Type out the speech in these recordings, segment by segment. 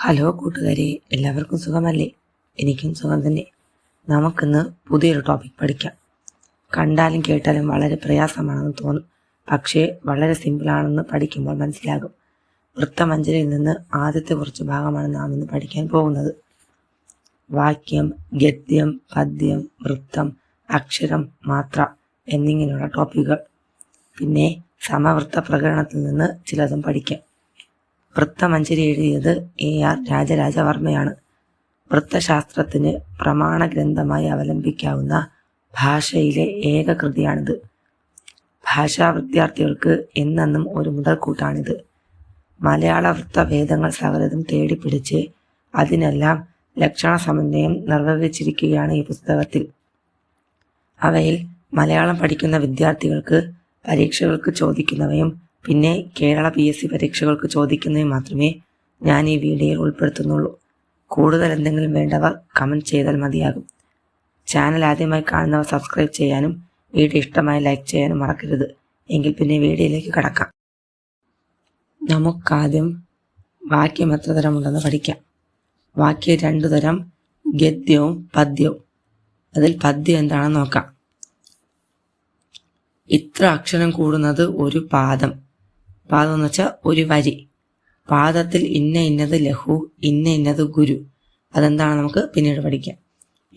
Hello കൂട്ടുകാരെ എല്ലാവർക്കും സുഖമല്ലേ? എനിക്കും സുഖം തന്നെ. നമുക്കിന്ന് പുതിയൊരു ടോപ്പിക് പഠിക്കാം. കണ്ടാലും കേട്ടാലും വളരെ പ്രയാസമാണെന്ന് തോന്നും. പക്ഷേ വളരെ സിമ്പിളാണെന്ന് പഠിക്കുമ്പോൾ മനസ്സിലാകും. വൃത്തമഞ്ജരിയിൽ നിന്ന് ആദ്യത്തെ കുറച്ച് ഭാഗമാണ് നാം ഇന്ന് പഠിക്കാൻ പോകുന്നത്. വാക്യം ഗദ്യം പദ്യം വൃത്തം അക്ഷരം മാത്ര എന്നിങ്ങനെയുള്ള ടോപ്പിക്കുകൾ പിന്നെ സമവൃത്ത പ്രകടനത്തിൽ നിന്ന് ചിലതും പഠിക്കാം. വൃത്തമഞ്ജരി എഴുതിയത് എ ആർ രാജരാജവർമ്മയാണ്. വൃത്തശാസ്ത്രത്തിന് പ്രമാണ ഗ്രന്ഥമായി അവലംബിക്കാവുന്ന ഭാഷയിലെ ഏക കൃതിയാണിത് ഭാഷാ വിദ്യാർത്ഥികൾക്ക് എന്നെന്നും ഒരു മുതൽക്കൂട്ടാണിത്. മലയാള വൃത്ത വേദങ്ങൾ സകലതും തേടിപ്പിടിച്ച് അതിനെല്ലാം ലക്ഷണ സമന്വയം നിർവഹിച്ചിരിക്കുകയാണ് ഈ പുസ്തകത്തിൽ. അവയിൽ മലയാളം പഠിക്കുന്ന വിദ്യാർത്ഥികൾക്ക് പരീക്ഷകൾക്ക് ചോദിക്കുന്നവയും പിന്നെ കേരള പി എസ് സി പരീക്ഷകൾക്ക് ചോദിക്കുന്നവ മാത്രമേ ഞാൻ ഈ വീഡിയോയിൽ ഉൾപ്പെടുത്തുന്നുള്ളൂ. കൂടുതൽ എന്തെങ്കിലും വേണ്ടവർ കമന്റ് ചെയ്താൽ മതിയാകും. ചാനൽ ആദ്യമായി കാണുന്നവർ സബ്സ്ക്രൈബ് ചെയ്യാനും വീഡിയോ ഇഷ്ടമായി ലൈക്ക് ചെയ്യാനും മറക്കരുത്. എങ്കിൽ പിന്നെ വീഡിയോയിലേക്ക് കടക്കാം. നമുക്കാദ്യം വാക്യം എത്ര തരമുണ്ടെന്ന് പഠിക്കാം. വാക്യം രണ്ടു തരം ഗദ്യവും പദ്യവും. അതിൽ പദ്യം എന്താണെന്ന് നോക്കാം. ഇത്ര അക്ഷരം കൂടുന്നത് ഒരു പാദം. പാദം എന്ന് വെച്ചാൽ ഒരു വരി. പാദത്തിൽ ഇന്ന ഇന്നത് ലഹു ഇന്ന ഇന്നത് ഗുരു. അതെന്താണ് നമുക്ക് പിന്നീട് പഠിക്കാം.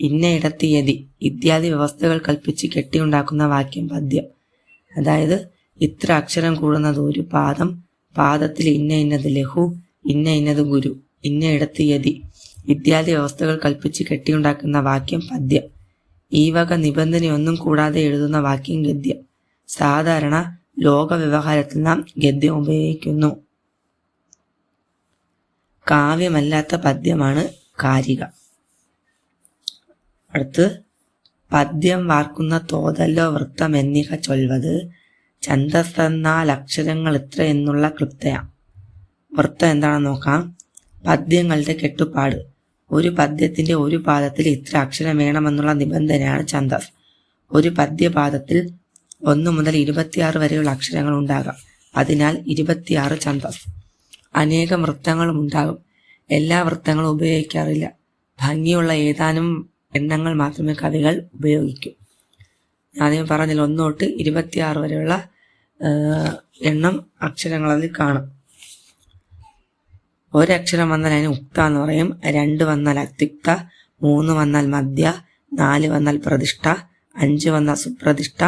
ഇന്ന ഇടത്ത് യതി ഇത്യാദി വ്യവസ്ഥകൾ കൽപ്പിച്ച് കെട്ടിയുണ്ടാക്കുന്ന വാക്യം പദ്യം. അതായത് ഇത്ര അക്ഷരം കൂടുന്നത് ഒരു പാദം പാദത്തിൽ ഇന്ന ഇന്നത് ലഹു ഇന്ന ഇന്നത് ഗുരു ഇന്ന ഇടത്ത് യതി. ഇത്യാദി വ്യവസ്ഥകൾ കൽപ്പിച്ച് കെട്ടിയുണ്ടാക്കുന്ന വാക്യം പദ്യം. ഈ വക നിബന്ധനയൊന്നും കൂടാതെ എഴുതുന്ന വാക്യം ഗദ്യം. സാധാരണ ലോക വ്യവഹാരത്തിൽ നാം ഗദ്യം ഉപയോഗിക്കുന്നു. കാവ്യമല്ലാത്ത പദ്യമാണ് കാരിക. അടുത്ത് പദ്യം വാർക്കുന്ന തോതല്ലോ വൃത്തം എന്നിവ ചൊൽവത് ഛന്ദസ്സെന്നാൽ അക്ഷരങ്ങൾ ഇത്ര എന്നുള്ള ക്ലുപ്തയാ. വൃത്തം എന്താണെന്ന് നോക്കാം. പദ്യങ്ങളുടെ കെട്ടുപാട്. ഒരു പദ്യത്തിന്റെ ഒരു പാദത്തിൽ ഇത്ര അക്ഷരം വേണമെന്നുള്ള നിബന്ധനയാണ് ഛന്ദസ്. ഒരു പദ്യപാദത്തിൽ ഒന്ന് മുതൽ ഇരുപത്തിയാറ് വരെയുള്ള അക്ഷരങ്ങൾ ഉണ്ടാകാം. അതിനാൽ ഇരുപത്തിയാറ് ഛന്ദസ് അനേകം വൃത്തങ്ങളും ഉണ്ടാകും. എല്ലാ വൃത്തങ്ങളും ഉപയോഗിക്കാറില്ല. ഭംഗിയുള്ള ഏതാനും എണ്ണങ്ങൾ മാത്രമേ കവികൾ ഉപയോഗിക്കൂ. ആദ്യം പറഞ്ഞില്ല ഒന്നോട്ട് ഇരുപത്തിയാറ് വരെയുള്ള എണ്ണം അക്ഷരങ്ങൾ അതിൽ കാണും. ഒരക്ഷരം വന്നാൽ അതിന് ഉക്ത എന്ന് പറയും. രണ്ട് വന്നാൽ അത്യുക്ത മൂന്ന് വന്നാൽ മധ്യ നാല് വന്നാൽ പ്രതിഷ്ഠ അഞ്ച് വന്നാൽ സുപ്രതിഷ്ഠ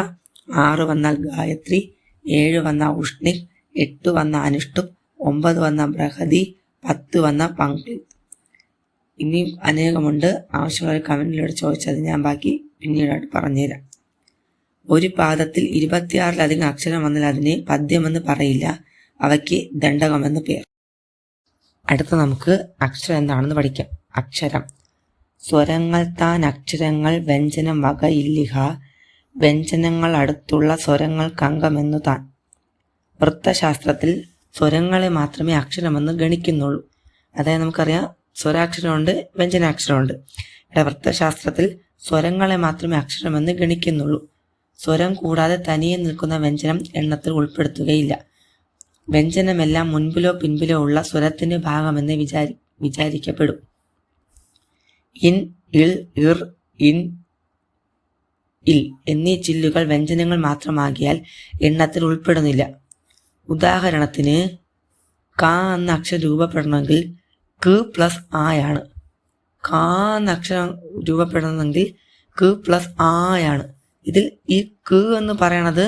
ആറ് വന്നാൽ ഗായത്രി ഏഴ് വന്ന ഉഷ്ണി എട്ട് വന്ന അനുഷ്ടുപ് ഒമ്പത് വന്ന ബ്രഹതി പത്ത് വന്ന പങ്കി ഇനിയും അനേകമുണ്ട്. ആവശ്യമുള്ള കമന്റിലൂടെ ചോദിച്ചത് ഞാൻ ബാക്കി പിന്നീടായിട്ട് പറഞ്ഞുതരാം. ഒരു പാദത്തിൽ ഇരുപത്തിയാറിലധികം അക്ഷരം വന്നാൽ അതിനെ പദ്യമെന്ന് പറയില്ല. അവയ്ക്ക് ദണ്ഡകമെന്ന് പേർ. അടുത്ത നമുക്ക് അക്ഷരം എന്താണെന്ന് പഠിക്കാം. അക്ഷരം. സ്വരങ്ങൾ താൻ അക്ഷരങ്ങൾ വ്യഞ്ജനം വകയില്ലിഹ വ്യഞ്ജനങ്ങൾ അടുത്തുള്ള സ്വരങ്ങൾക്കംഗമെന്നു താൻ. വൃത്തശാസ്ത്രത്തിൽ സ്വരങ്ങളെ മാത്രമേ അക്ഷരമെന്ന് ഗണിക്കുന്നുള്ളൂ. അതായത് നമുക്കറിയാം സ്വരാക്ഷരമുണ്ട് വ്യഞ്ജനാക്ഷരമുണ്ട്. ഇവിടെ വൃത്തശാസ്ത്രത്തിൽ സ്വരങ്ങളെ മാത്രമേ അക്ഷരമെന്ന് ഗണിക്കുന്നുള്ളൂ. സ്വരം കൂടാതെ തനിയെ നിൽക്കുന്ന വ്യഞ്ജനം എണ്ണത്തിൽ ഉൾപ്പെടുത്തുകയില്ല. വ്യഞ്ജനമെല്ലാം മുൻപിലോ പിൻപിലോ ഉള്ള സ്വരത്തിന്റെ ഭാഗമെന്ന് വിചാരി വിചാരിക്കപ്പെടും. ഇൻ ഇൾ ഇർ ഇൻ ഇൽ എന്നീ ചില്ലുകൾ വ്യഞ്ജനങ്ങൾ മാത്രമാകിയാൽ എണ്ണത്തിൽ ഉൾപ്പെടുന്നില്ല. ഉദാഹരണത്തിന് കാ എന്ന അക്ഷരം രൂപപ്പെടണമെങ്കിൽ ക് പ്ലസ് ആയാണ്. കാ എന്ന അക്ഷരം രൂപപ്പെടണമെങ്കിൽ ക് പ്ലസ് ആയാണ്. ഇതിൽ ഈ ക് എന്ന് പറയണത്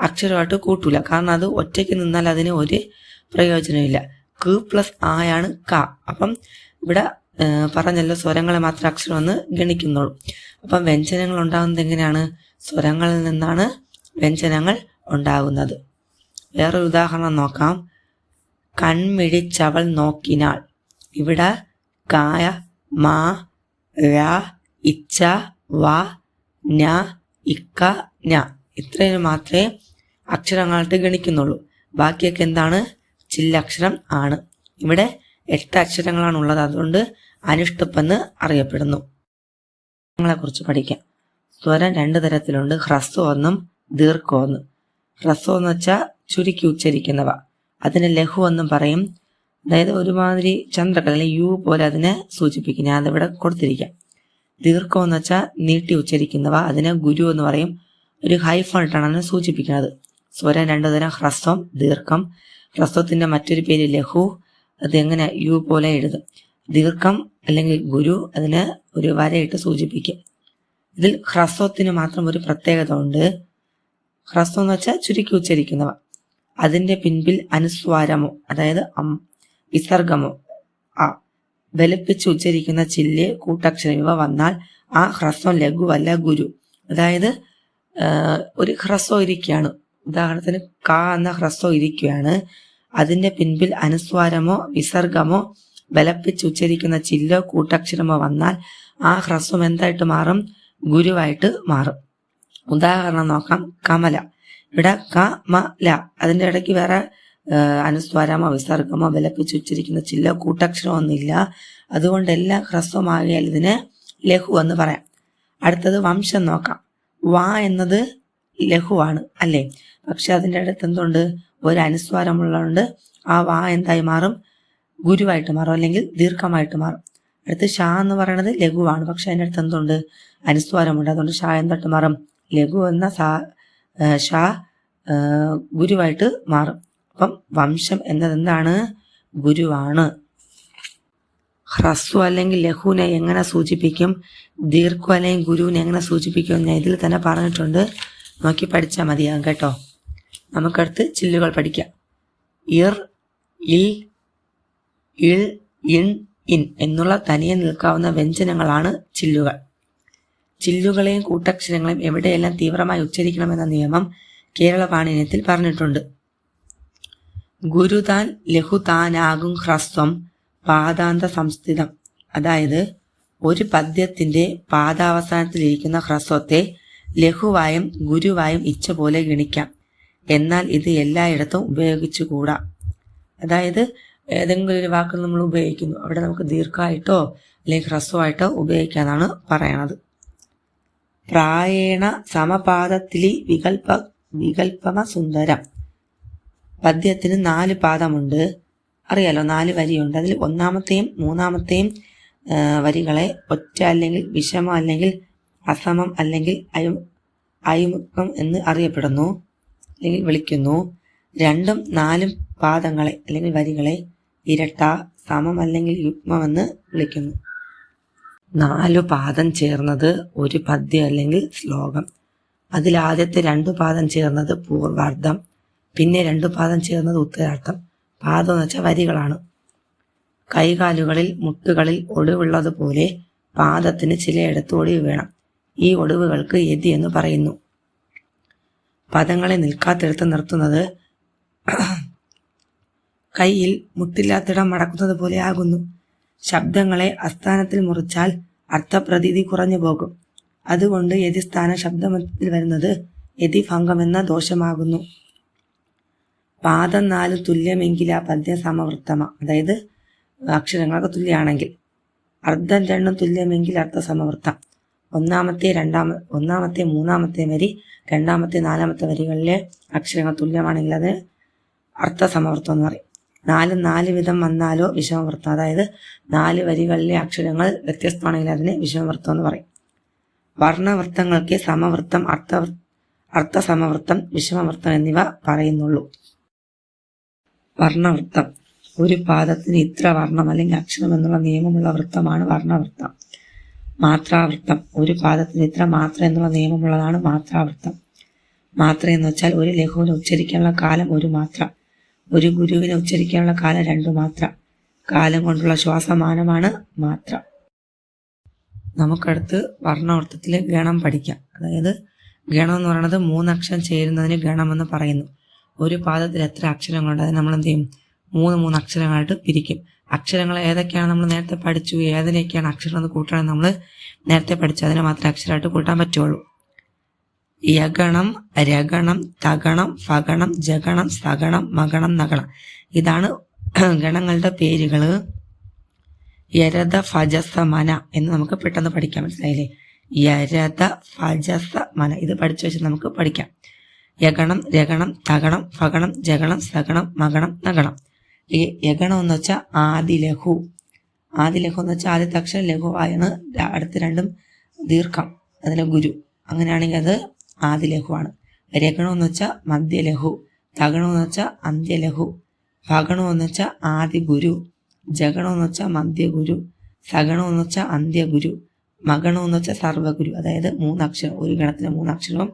അക്ഷരമായിട്ട് കൂട്ടൂല. കാരണം അത് ഒറ്റയ്ക്ക് നിന്നാൽ അതിന് ഒരു പ്രയോജനമില്ല ക് പ്ലസ് ആയാണ് ക. അപ്പം ഇവിടെ പറഞ്ഞല്ലോ സ്വരങ്ങളെ മാത്രം അക്ഷരമെന്ന് ഗണിക്കുന്നുള്ളൂ. അപ്പം വ്യഞ്ജനങ്ങൾ ഉണ്ടാകുന്നത് എങ്ങനെയാണ്? സ്വരങ്ങളിൽ നിന്നാണ് വ്യഞ്ജനങ്ങൾ ഉണ്ടാകുന്നത്. വേറൊരു ഉദാഹരണം നോക്കാം. കൺമിഴിച്ചവൾ നോക്കിനാൾ ഇവിടെ കായ മാ ഴ ഇച്ച വ ഞ ഇക്ക ഞ ഇത്രയും മാത്രമേ അക്ഷരങ്ങളായിട്ട് ഗണിക്കുന്നുള്ളൂ. ബാക്കിയൊക്കെ എന്താണ്? ചില്ലക്ഷരം ആണ്. ഇവിടെ എട്ട് അക്ഷരങ്ങളാണ് ഉള്ളത്. അതുകൊണ്ട് അനുഷ്ടുപ്പെന്ന് അറിയപ്പെടുന്നു. കുറിച്ച് പഠിക്കാം. സ്വരം രണ്ട് തരത്തിലുണ്ട്. ഹ്രസ്വമെന്നും ദീർഘമെന്നും. ഹ്രസ്വം എന്ന് വെച്ചാൽ ചുരുക്കി ഉച്ചരിക്കുന്നവ. അതിന് ലഘു എന്നും പറയും. അതായത് ഒരുമാതിരി ചന്ദ്രക്കല അല്ലെങ്കിൽ യു പോലെ അതിനെ സൂചിപ്പിക്കും. അതിവിടെ കൊടുത്തിരിക്കാം. ദീർഘം എന്ന് വെച്ചാൽ നീട്ടി ഉച്ചരിക്കുന്നവ. അതിനെ ഗുരു എന്ന് പറയും. ഒരു ഹൈഫൺ അതിനെ സൂചിപ്പിക്കുന്നത്. സ്വരം രണ്ടു തരം. ഹ്രസ്വം ദീർഘം. ഹ്രസ്വത്തിന്റെ മറ്റൊരു പേര് ലഘു. അത് എങ്ങനെ യു പോലെ എഴുതും? ദീർഘം അല്ലെങ്കിൽ ഗുരു അതിന് ഒരു വരയിട്ട് സൂചിപ്പിക്കും. ഇതിൽ ഹ്രസ്വത്തിന് മാത്രം ഒരു പ്രത്യേകത ഉണ്ട്. ഹ്രസ്വം എന്ന് വെച്ചാൽ ചുരുക്കി ഉച്ചരിക്കുന്നവ. അതിന്റെ പിൻപിൽ അനുസ്വാരമോ അതായത് അം വിസർഗമോ ആ ബലിപ്പിച്ച് ഉച്ചരിക്കുന്ന ചില്ല് കൂട്ടക്ഷരം ഇവ വന്നാൽ ആ ഹ്രസ്വം ലഘുവല്ല ഗുരു. അതായത് ഒരു ഹ്രസ്വം ഇരിക്കുകയാണ്. ഉദാഹരണത്തിന് ക എന്ന ഹ്രസ്വം ഇരിക്കുകയാണ്. അതിന്റെ പിൻപിൽ അനുസ്വാരമോ വിസർഗമോ ബലപ്പിച്ച് ഉച്ചരിക്കുന്ന ചില്ലോ കൂട്ടക്ഷരമോ വന്നാൽ ആ ഹ്രസ്വം എന്തായിട്ട് മാറും? ഗുരുവായിട്ട് മാറും. ഉദാഹരണം നോക്കാം. കമല. ഇവിടെ ക മ ല അതിന്റെ ഇടയ്ക്ക് വേറെ അനുസ്വാരമോ വിസർഗമോ ബലപ്പിച്ച് ഉച്ചരിക്കുന്ന ചില്ലോ കൂട്ടക്ഷരമോ ഒന്നുമില്ല. അതുകൊണ്ട് എല്ലാം ഹ്രസ്വമാകിയാൽ ഇതിനെ ലഘു എന്ന് പറയാം. അടുത്തത് വംശം നോക്കാം. വാ എന്നത് ലഘുവാണ് അല്ലേ? പക്ഷെ അതിന്റെ അടുത്ത് എന്തുണ്ട്? ഒരു അനുസ്വാരമുള്ളതുകൊണ്ട് ആ വാ എന്തായി മാറും? ഗുരുവായിട്ട് മാറും അല്ലെങ്കിൽ ദീർഘമായിട്ട് മാറും. അടുത്ത് ഷാ എന്ന് പറയുന്നത് ലഘുവാണ്. പക്ഷെ അതിന്റെ അടുത്ത് എന്തുണ്ട്? അനുസ്വാരമുണ്ട്. അതുകൊണ്ട് ഷാ എന്തായിട്ട് മാറും? ലഘു എന്ന സാ ഷാ ഗുരുവായിട്ട് മാറും. അപ്പം വംശം എന്നത് എന്താണ്? ഗുരുവാണ്. ഹ്രസ്വ അല്ലെങ്കിൽ ലഘുവിനെ എങ്ങനെ സൂചിപ്പിക്കും? ദീർഘ അല്ലെങ്കിൽ ഗുരുവിനെ എങ്ങനെ സൂചിപ്പിക്കും ഞാൻ ഇതിൽ തന്നെ പറഞ്ഞിട്ടുണ്ട്. നോക്കി പഠിച്ചാൽ മതിയാകും കേട്ടോ. നമുക്കടുത്ത് ചില്ലുകൾ പഠിക്കാം. ഇർ ഇൽ ഇൾ ഇൺ ഇൻ എന്നുള്ള തനിയെ നിൽക്കാവുന്ന വ്യഞ്ജനങ്ങളാണ് ചില്ലുകൾ. ചില്ലുകളെയും കൂട്ടക്ഷരങ്ങളെയും എവിടെയെല്ലാം തീവ്രമായി ഉച്ചരിക്കണമെന്ന നിയമം കേരള പാണിനിയത്തിൽ പറഞ്ഞിട്ടുണ്ട്. ഗുരുതാൻ ലഘുതാനാകും ഹ്രസ്വം പാദാന്ത സംസ്ഥിതം അതായത് ഒരു പദ്യത്തിന്റെ പാദാവസാനത്തിലിരിക്കുന്ന ഹ്രസ്വത്തെ ലഘുവായും ഗുരുവായും ഇച്ഛ പോലെ ഗണിക്കാം. എന്നാൽ ഇത് എല്ലായിടത്തും ഉപയോഗിച്ചുകൂടാ. അതായത് ഏതെങ്കിലും ഒരു വാക്ക് നമ്മൾ ഉപയോഗിക്കുന്നു. അവിടെ നമുക്ക് ദീർഘമായിട്ടോ അല്ലെങ്കിൽ ഹ്രസ്വമായിട്ടോ ഉപയോഗിക്കാന്നാണ് പറയണത്. പ്രായേണ സമപാദത്തിലി വികൽപ വികൽപമ സുന്ദരം. പദ്യത്തിന് നാല് പാദമുണ്ട്. അറിയാലോ നാല് വരിയുണ്ട്. അതിൽ ഒന്നാമത്തെയും മൂന്നാമത്തെയും വരികളെ ഒറ്റ അല്ലെങ്കിൽ വിഷമം അല്ലെങ്കിൽ അസമം അല്ലെങ്കിൽ അയു അയുമുക്കം എന്ന് അറിയപ്പെടുന്നു. അല്ലെങ്കിൽ വിളിക്കുന്നു. രണ്ടും നാലും പാദങ്ങളെ അല്ലെങ്കിൽ വരികളെ ഇരട്ട സമം അല്ലെങ്കിൽ യുഗ്മമെന്ന് വിളിക്കുന്നു. നാലു പാദം ചേർന്നത് ഒരു പദ്യം അല്ലെങ്കിൽ ശ്ലോകം. അതിൽ ആദ്യത്തെ രണ്ടു പാദം ചേർന്നത് പൂർവാർത്ഥം പിന്നെ രണ്ടു പാദം ചേർന്നത് ഉത്തരാർത്ഥം പാദം എന്ന് വെച്ചാൽ വരികളാണ്. കൈകാലുകളിൽ മുട്ടുകളിൽ ഒടിവുള്ളതുപോലെ പാദത്തിന് ചിലയിടത്ത് ഒടിവ് വേണം. ഈ ഒടിവുകൾക്ക് യതി എന്ന് പറയുന്നു. പദങ്ങളെ നിൽക്കാത്തിടത്ത് നിർത്തുന്നത് കയ്യിൽ മുട്ടില്ലാത്തിടം മടക്കുന്നത് പോലെ ആകുന്നു. ശബ്ദങ്ങളെ അസ്ഥാനത്തിൽ മുറിച്ചാൽ അർത്ഥപ്രതീതി കുറഞ്ഞു പോകും. അതുകൊണ്ട് യതിസ്ഥാന ശബ്ദമത്തിൽ വരുന്നത് യതിഭംഗമെന്ന ദോഷമാകുന്നു. പാദം നാല് തുല്യമെങ്കിൽ ആ പദ്യം സമവൃത്തമ. അതായത് അക്ഷരങ്ങളൊക്കെ തുല്യമാണെങ്കിൽ അർദ്ധം രണ്ടും തുല്യമെങ്കിൽ അർത്ഥ സമവൃത്തം. ഒന്നാമത്തെ രണ്ടാമ ഒന്നാമത്തെ മൂന്നാമത്തെ വരി രണ്ടാമത്തെ നാലാമത്തെ വരികളിലെ അക്ഷരങ്ങൾ തുല്യമാണെങ്കിൽ അത് അർത്ഥ സമവൃത്തം എന്ന് പറയും. നാല് നാല് വിധം വന്നാലോ വിഷമവൃത്തം അതായത് നാല് വരികളിലെ അക്ഷരങ്ങൾ വ്യത്യസ്തമാണെങ്കിൽ അതിനെ വിഷമവൃത്തം എന്ന് പറയും. വർണവൃത്തങ്ങൾക്ക് സമവൃത്തം അർത്ഥ അർത്ഥസമവൃത്തം വിഷമവൃത്തം എന്നിവ പറയുന്നുള്ളൂ. വർണവൃത്തം. ഒരു പാദത്തിന് ഇത്ര വർണം അല്ലെങ്കിൽ അക്ഷരം എന്നുള്ള നിയമമുള്ള വൃത്തമാണ് വർണവൃത്തം. മാത്രാവൃത്തം. ഒരു പാദത്തിന് ഇത്ര മാത്ര എന്നുള്ള നിയമമുള്ളതാണ് മാത്രാവൃത്തം. മാത്ര എന്ന് വെച്ചാൽ ഒരു ലഘുവിന് ഉച്ചരിക്കാനുള്ള കാലം ഒരു മാത്ര. ഒരു ഗുരുവിനെ ഉച്ചരിക്കാനുള്ള കാലം രണ്ടു മാത്രം. കാലം കൊണ്ടുള്ള ശ്വാസമാനമാണ് മാത്രം. നമുക്കടുത്ത് വർണവൃത്തത്തിൽ ഗണം പഠിക്കാം. അതായത് ഗണം എന്ന് പറയുന്നത് മൂന്നക്ഷരം ചേരുന്നതിന് ഗണമെന്ന് പറയുന്നു. ഒരു പാദത്തിൽ എത്ര അക്ഷരങ്ങളുണ്ട്? അത് നമ്മൾ എന്ത് ചെയ്യും? മൂന്ന് മൂന്ന് അക്ഷരങ്ങളായിട്ട് പിരിക്കും. അക്ഷരങ്ങൾ ഏതൊക്കെയാണ് നമ്മൾ നേരത്തെ പഠിച്ചു? ഏതിനൊക്കെയാണ് അക്ഷരം എന്ന് കൂട്ടണം നമ്മൾ നേരത്തെ പഠിച്ചു. അതിനെ മാത്രമേ അക്ഷരമായിട്ട് കൂട്ടാൻ പറ്റുള്ളൂ. യഗണം രഗണം തഗണം ഫഗണം ജഗണം സഗണം മഗണം നഗണം. ഇതാണ് ഗണങ്ങളുടെ പേരുകൾ യരത ഫജസ മന എന്ന് നമുക്ക് പെട്ടെന്ന് പഠിക്കാൻ മനസ്സിലായില്ലേ? യരത ഫജസ മന ഇത് പഠിച്ചു വെച്ച് നമുക്ക് പഠിക്കാം. യഗണം രഗണം തകണം ഫഗണം ജഗണം സഗണം മകണം നഗണം. ഈ യഗണം എന്ന് വെച്ചാൽ ആദിലഘു. ആദിലഘു എന്ന് വെച്ചാൽ ആദ്യത്തെ അക്ഷരം ലഘുവായാണ് അടുത്ത രണ്ടും ദീർഘം. അതിലെ ഗുരു. അങ്ങനെയാണെങ്കിൽ അത് ആദിലഘുവാണ് എന്ന് വെച്ചാൽ മധ്യലഘു തഗണം എന്ന് വെച്ചാൽ അന്ത്യലഘു ഭഗണം എന്ന് വെച്ചാൽ ആദിഗുരു ജഗണം എന്ന് വെച്ചാൽ മധ്യഗുരു എന്ന് വെച്ചാൽ അന്ത്യഗുരു എന്ന് വെച്ചാൽ സർവഗുരു. അതായത് മൂന്നക്ഷരം ഒരു ഗണത്തിന് മൂന്നക്ഷരവും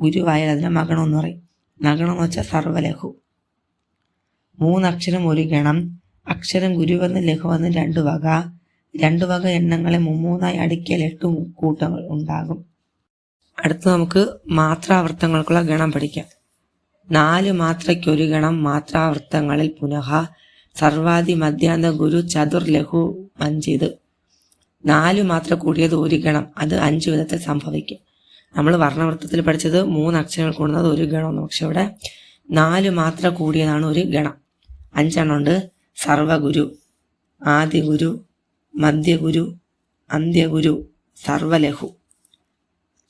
ഗുരുവായാൽ അതിനെ എന്ന് പറയും. നഗണം എന്ന് വെച്ചാൽ സർവലഘു മൂന്നക്ഷരം ഒരു ഗണം അക്ഷരം ഗുരുവെന്ന് ലഘുവെന്ന് രണ്ട് വക. രണ്ട് വക എണ്ണങ്ങളെ മുമ്മൂന്നായി അടുക്കിയാൽ എട്ട് കൂട്ടങ്ങൾ ഉണ്ടാകും. അടുത്ത് നമുക്ക് മാത്രാവൃത്തങ്ങൾക്കുള്ള ഗണം പഠിക്കാം. നാല് മാത്രയ്ക്കൊരു ഗണം മാത്രാവൃത്തങ്ങളിൽ പുനഃ സർവാദി മധ്യാന്ത ഗുരു ചതുർ ലഘു മഞ്ചിത്. നാല് മാത്ര കൂടിയത് ഒരു ഗണം അത് അഞ്ച് വിധത്തിൽ സംഭവിക്കും. നമ്മൾ വർണവൃത്തത്തിൽ പഠിച്ചത് മൂന്ന് അക്ഷരങ്ങൾ കൂടുന്നത് ഒരു ഗണം പക്ഷെ ഇവിടെ നാല് മാത്ര കൂടിയതാണ് ഒരു ഗണം. അഞ്ചെണ്ണം ഉണ്ട് സർവഗുരു ആദിഗുരു മധ്യഗുരു അന്ത്യഗുരു സർവലഘു.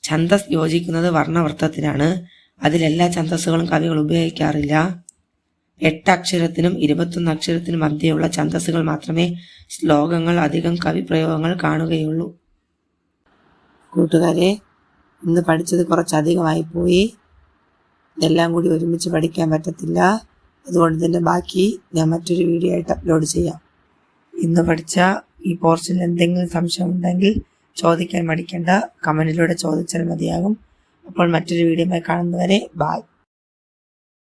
ഛന്ദസ് യോജിക്കുന്നത് വർണവൃത്തത്തിനാണ്. അതിലെല്ലാ ഛന്തസ്സുകളും കവികൾ ഉപയോഗിക്കാറില്ല. എട്ട് അക്ഷരത്തിനും ഇരുപത്തൊന്ന് അക്ഷരത്തിനും മധ്യയുള്ള ഛന്തസ്സുകൾ മാത്രമേ ശ്ലോകങ്ങൾ അധികം കവി പ്രയോഗങ്ങൾ കാണുകയുള്ളൂ. കൂട്ടുകാരെ ഇന്ന് പഠിച്ചത് കുറച്ചധികമായി പോയി. ഇതെല്ലാം കൂടി ഒരുമിച്ച് പഠിക്കാൻ പറ്റത്തില്ല. അതുകൊണ്ട് തന്നെ ബാക്കി ഞാൻ മറ്റൊരു വീഡിയോ ആയിട്ട് അപ്ലോഡ് ചെയ്യാം. ഇന്ന് പഠിച്ച ഈ പോർഷനിൽ എന്തെങ്കിലും സംശയം ഉണ്ടെങ്കിൽ ചോദിക്കാൻ മടിക്കേണ്ട. കമന്റിലൂടെ ചോദിച്ചാൽ മതിയാകും. അപ്പോൾ മറ്റൊരു വീഡിയോയുമായി കാണുന്നവരെ ബായ്